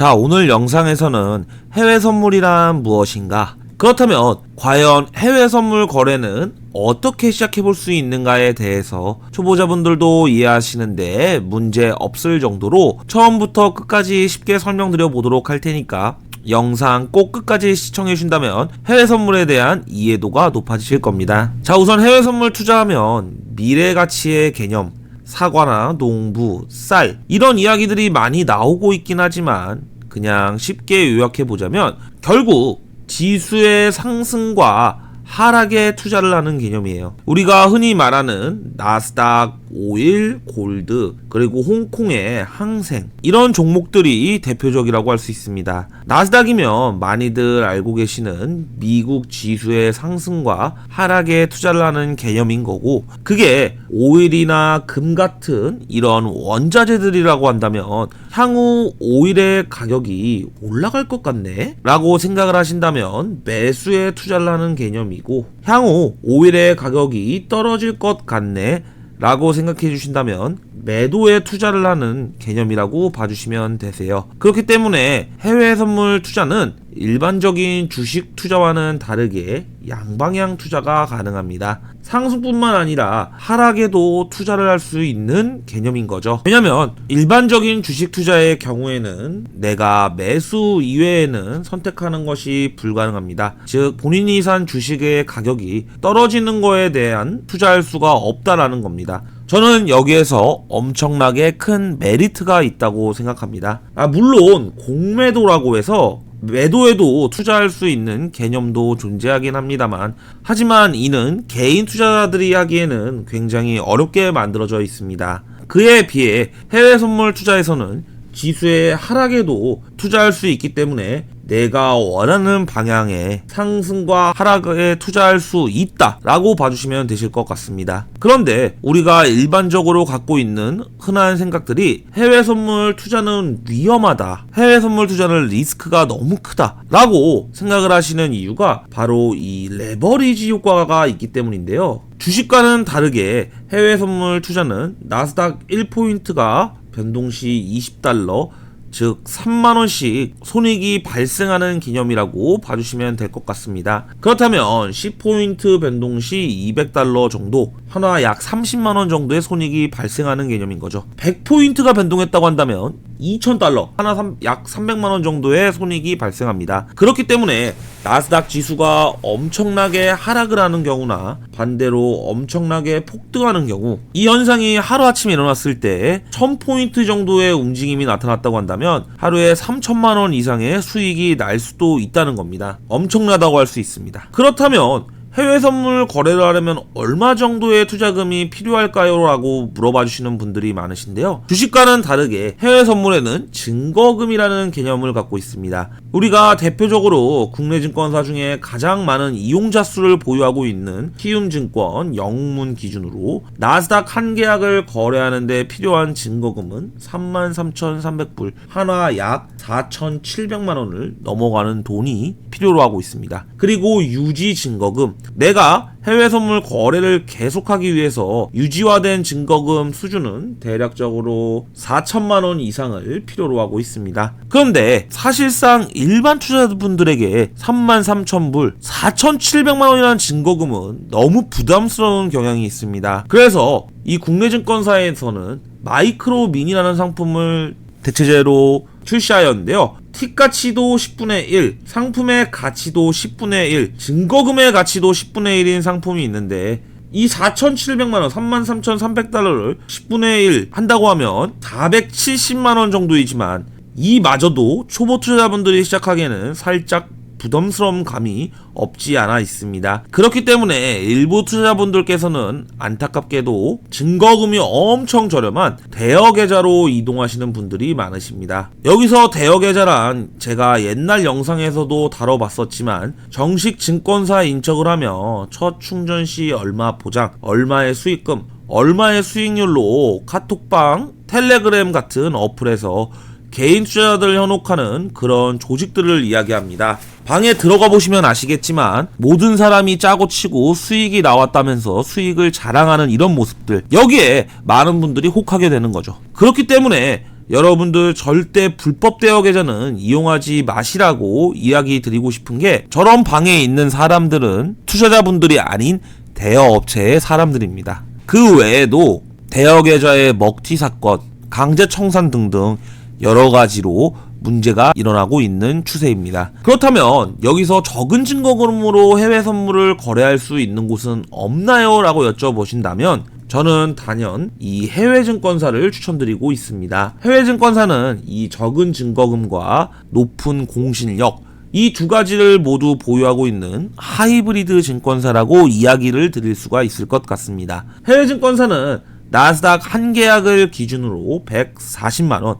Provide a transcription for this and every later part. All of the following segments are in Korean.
자, 오늘 영상에서는 해외 선물이란 무엇인가? 그렇다면 과연 해외 선물 거래는 어떻게 시작해 볼 수 있는가에 대해서 초보자분들도 이해하시는데 문제 없을 정도로 처음부터 끝까지 쉽게 설명드려 보도록 할 테니까 영상 꼭 끝까지 시청해 주신다면 해외 선물에 대한 이해도가 높아지실 겁니다. 자, 우선 해외 선물 투자하면 미래 가치의 개념 사과나 농부, 쌀 이런 이야기들이 많이 나오고 있긴 하지만 그냥 쉽게 요약해 보자면 결국 지수의 상승과 하락에 투자를 하는 개념이에요. 우리가 흔히 말하는 나스닥, 오일, 골드, 그리고 홍콩의 항생 이런 종목들이 대표적이라고 할 수 있습니다. 나스닥이면 많이들 알고 계시는 미국 지수의 상승과 하락에 투자를 하는 개념인 거고 그게 오일이나 금 같은 이런 원자재들이라고 한다면 향후 오일의 가격이 올라갈 것 같네? 라고 생각을 하신다면 매수에 투자를 하는 개념이고 향후 오일의 가격이 떨어질 것 같네? 라고 생각해 주신다면 매도에 투자를 하는 개념이라고 봐주시면 되세요. 그렇기 때문에 해외 선물 투자는 일반적인 주식 투자와는 다르게 양방향 투자가 가능합니다. 상승뿐만 아니라 하락에도 투자를 할 수 있는 개념인 거죠. 왜냐면 일반적인 주식 투자의 경우에는 내가 매수 이외에는 선택하는 것이 불가능합니다. 즉 본인이 산 주식의 가격이 떨어지는 거에 대한 투자할 수가 없다라는 겁니다. 저는 여기에서 엄청나게 큰 메리트가 있다고 생각합니다. 아, 물론 공매도라고 해서 매도에도 투자할 수 있는 개념도 존재하긴 합니다만 하지만 이는 개인 투자자들이 하기에는 굉장히 어렵게 만들어져 있습니다. 그에 비해 해외 선물 투자에서는 지수의 하락에도 투자할 수 있기 때문에 내가 원하는 방향의 상승과 하락에 투자할 수 있다라고 봐주시면 되실 것 같습니다. 그런데 우리가 일반적으로 갖고 있는 흔한 생각들이 해외 선물 투자는 위험하다. 해외 선물 투자는 리스크가 너무 크다라고 생각을 하시는 이유가 바로 이 레버리지 효과가 있기 때문인데요. 주식과는 다르게 해외 선물 투자는 나스닥 1포인트가 변동 시 20달러 즉 3만원씩 손익이 발생하는 개념이라고 봐주시면 될 것 같습니다. 그렇다면 10포인트 변동 시 200달러 정도, 하나 약 30만원 정도의 손익이 발생하는 개념인 거죠. 100포인트가 변동했다고 한다면 2,000달러, 하나 삼- 약 300만원 정도의 손익이 발생합니다. 그렇기 때문에 나스닥 지수가 엄청나게 하락을 하는 경우나 반대로 엄청나게 폭등하는 경우 이 현상이 하루아침에 일어났을 때 1000포인트 정도의 움직임이 나타났다고 한다면 하루에 3천만 원 이상의 수익이 날 수도 있다는 겁니다. 엄청나다고 할 수 있습니다. 그렇다면 해외 선물 거래를 하려면 얼마 정도의 투자금이 필요할까요? 라고 물어봐 주시는 분들이 많으신데요. 주식과는 다르게 해외 선물에는 증거금이라는 개념을 갖고 있습니다. 우리가 대표적으로 국내 증권사 중에 가장 많은 이용자 수를 보유하고 있는 키움증권 영문 기준으로 나스닥 한 계약을 거래하는데 필요한 증거금은 33,300불, 하나 약 4,700만 원을 넘어가는 돈이 필요로 하고 있습니다. 그리고 유지 증거금, 내가 해외 선물 거래를 계속하기 위해서 유지화된 증거금 수준은 대략적으로 4천만 원 이상을 필요로 하고 있습니다. 그런데 사실상 일반 투자자분들에게 3만 3천 불, 4,700만 원이라는 증거금은 너무 부담스러운 경향이 있습니다. 그래서 이 국내 증권사에서는 마이크로 미니라는 상품을 대체제로 출시하였는데요. 틱 가치도 10분의 1, 상품의 가치도 10분의 1, 증거금의 가치도 10분의 1인 상품이 있는데 이 4,700만 원, 33,300달러를 10분의 1 한다고 하면 470만 원 정도이지만 이마저도 초보 투자자분들이 시작하기에는 살짝 부담스러운 감이 없지 않아 있습니다. 그렇기 때문에 일부 투자자분들께서는 안타깝게도 증거금이 엄청 저렴한 대여 계좌로 이동하시는 분들이 많으십니다. 여기서 대여 계좌란 제가 옛날 영상에서도 다뤄봤었지만 정식 증권사 인척을 하며 첫 충전 시 얼마 보장, 얼마의 수익금, 얼마의 수익률로 카톡방, 텔레그램 같은 어플에서 개인 투자자들 현혹하는 그런 조직들을 이야기합니다. 방에 들어가 보시면 아시겠지만 모든 사람이 짜고 치고 수익이 나왔다면서 수익을 자랑하는 이런 모습들 여기에 많은 분들이 혹하게 되는 거죠. 그렇기 때문에 여러분들 절대 불법 대여 계좌는 이용하지 마시라고 이야기 드리고 싶은 게 저런 방에 있는 사람들은 투자자분들이 아닌 대여 업체의 사람들입니다. 그 외에도 대여 계좌의 먹튀 사건, 강제 청산 등등 여러 가지로 문제가 일어나고 있는 추세입니다. 그렇다면 여기서 적은 증거금으로 해외 선물을 거래할 수 있는 곳은 없나요? 라고 여쭤보신다면 저는 단연 이 해외 증권사를 추천드리고 있습니다. 해외 증권사는 이 적은 증거금과 높은 공신력 이두 가지를 모두 보유하고 있는 하이브리드 증권사라고 이야기를 드릴 수가 있을 것 같습니다. 해외 증권사는 나스닥 한 계약을 기준으로 140만 원,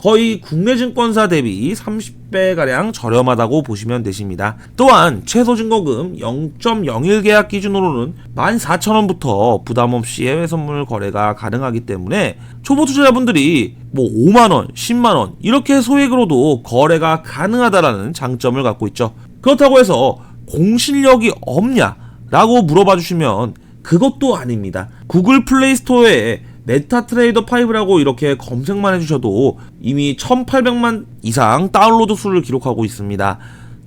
거의 국내 증권사 대비 30배 가량 저렴하다고 보시면 되십니다. 또한 최소 증거금 0.01 계약 기준으로는 14,000원부터 부담 없이 해외 선물 거래가 가능하기 때문에 초보 투자자분들이 뭐 5만 원, 10만 원 이렇게 소액으로도 거래가 가능하다라는 장점을 갖고 있죠. 그렇다고 해서 공실력이 없냐 라고 물어봐 주시면 그것도 아닙니다. 구글 플레이 스토어에 메타트레이더 5라고 이렇게 검색만 해주셔도 이미 1800만 이상 다운로드 수를 기록하고 있습니다.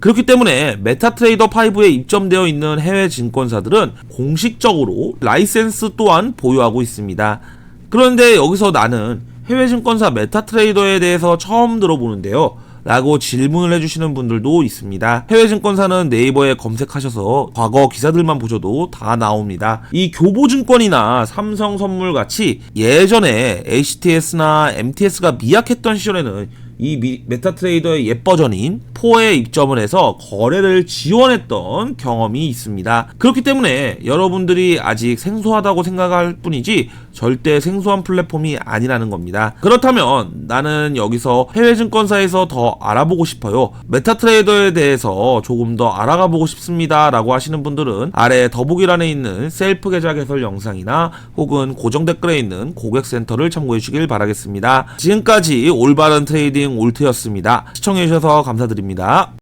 그렇기 때문에 메타트레이더 5에 입점되어 있는 해외 증권사들은 공식적으로 라이센스 또한 보유하고 있습니다. 그런데 여기서 나는 해외 증권사 메타트레이더에 대해서 처음 들어보는데요. 라고 질문을 해주시는 분들도 있습니다. 해외 증권사는 네이버에 검색하셔서 과거 기사들만 보셔도 다 나옵니다. 이 교보증권이나 삼성선물 같이 예전에 HTS나 MTS가 미약했던 시절에는 이 미- 메타트레이더의 옛 버전인 4에 입점을 해서 거래를 지원했던 경험이 있습니다. 그렇기 때문에 여러분들이 아직 생소하다고 생각할 뿐이지 절대 생소한 플랫폼이 아니라는 겁니다. 그렇다면 나는 여기서 해외 증권사에서 더 알아보고 싶어요. 메타트레이더에 대해서 조금 더 알아가 보고 싶습니다. 라고 하시는 분들은 아래 더보기란에 있는 셀프 계좌 개설 영상이나 혹은 고정 댓글에 있는 고객센터를 참고해 주시길 바라겠습니다. 지금까지 올바른 트레이딩 올트였습니다. 시청해주셔서 감사드립니다.